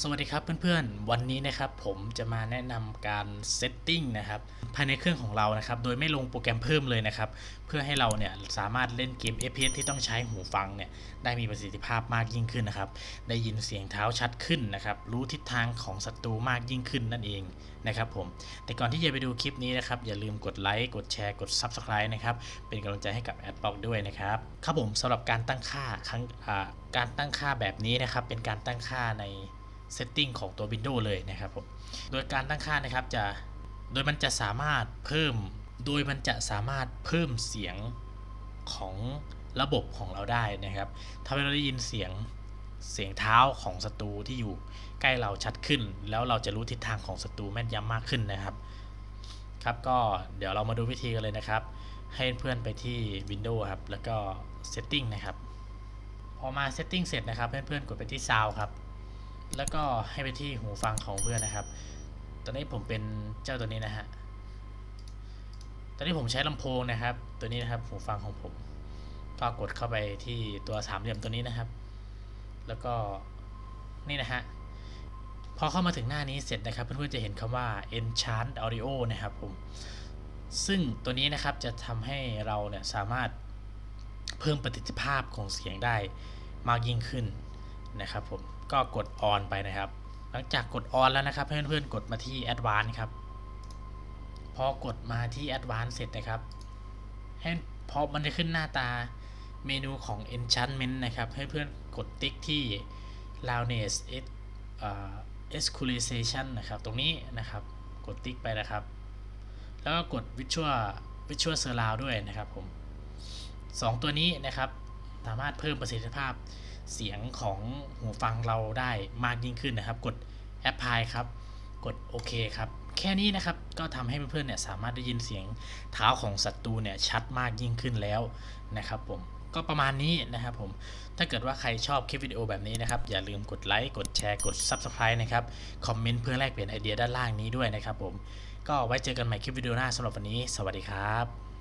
สวัสดีครับเพื่อนๆ วันนี้นะครับผมจะมาแนะนำการเซตติ้งนะครับภายในเครื่องของเรานะครับโดยไม่ลงโปรแกรมเพิ่มเลยนะครับเพื่อให้เราเนี่ยสามารถเล่นเกม FPS ที่ต้องใช้หูฟังเนี่ยได้มีประสิทธิภาพมากยิ่งขึ้นนะครับได้ยินเสียงเท้าชัดขึ้นนะครับรู้ทิศทางของศัตรูมากยิ่งขึ้นนั่นเองนะครับผมแต่ก่อนที่จะไปดูคลิปนี้นะครับอย่าลืมกดไลค์กดแชร์กด Subscribe นะครับเป็นกำลังใจให้กับแอดบ็อกด้วยนะครับครับผมสำหรับการตั้งค่าครั้งการตั้งค่าแบบนี้นะครับเป็นการตั้งค่าใน เซตติ้งของตัว Windows เลยนะครับผม โดยการตั้งค่านะครับจะ โดยมันจะสามารถเพิ่ม โดยมันจะสามารถเพิ่มเสียงของระบบของเราได้นะครับทำให้เราได้ยินเสียงเสียงเท้าของศัตรูที่อยู่ใกล้เราชัดขึ้น แล้วเราจะรู้ทิศทางของศัตรูแม่นยำมากขึ้นนะครับ ครับก็เดี๋ยวเรามาดูวิธีกันเลยนะครับ ให้เพื่อนไปที่ Windows ครับ แล้วก็ Setting นะครับ พอมา Setting เสร็จนะครับเพื่อนๆกดไปที่ Sound ครับ แล้วก็ให้ไปที่หูฟังของเพื่อนนะครับ ตอนนี้ผมเป็นเจ้าตัวนี้นะฮะ ตอนนี้ผมใช้ลำโพงนะครับ ตัวนี้นะครับหูฟังของผม ก็กดเข้าไปที่ตัวสามเหลี่ยมตัวนี้นะครับ แล้วก็นี่นะฮะ พอเข้ามาถึงหน้านี้เสร็จนะครับ เพื่อนๆจะเห็นคำว่า enchant audio นะครับผม ซึ่งตัวนี้นะครับจะทำให้เราเนี่ยสามารถเพิ่มประสิทธิภาพของเสียงได้มากยิ่งขึ้น นะครับผมก็กด on ไปนะครับ หลังจากกด on แล้วนะครับเพื่อนๆกดมาที่ advanced ครับพอกดมาที่ advanced เสร็จนะครับให้พอมันจะขึ้นหน้าตาเมนูของ enchantment นะครับ ให้เพื่อนกดติ๊กที่ loudness escalation นะครับ ตรงนี้นะครับ กดติ๊กไปนะครับ แล้วก็กด visual visual surround ด้วยนะครับผมสองตัวนี้นะครับ สามารถเพิ่มประสิทธิภาพเสียงของหูฟังเราได้มากยิ่งขึ้นนะครับ กด apply ครับกดโอเคครับ แค่นี้นะครับก็ทำให้เพื่อนๆเนี่ยสามารถได้ยินเสียงเท้าของศัตรูเนี่ยชัดมากยิ่งขึ้นแล้วนะครับผมก็ประมาณนี้นะครับผมถ้าเกิดว่าใครชอบคลิปวิดีโอแบบนี้นะครับ อย่าลืมกดไลค์กดแชร์กด Subscribe นะครับคอมเมนต์เพื่อแลกเปลี่ยนไอเดียด้านล่างนี้ด้วยนะครับผมก็ไว้เจอกันใหม่คลิปวิดีโอหน้าสำหรับวันนี้ สวัสดีครับ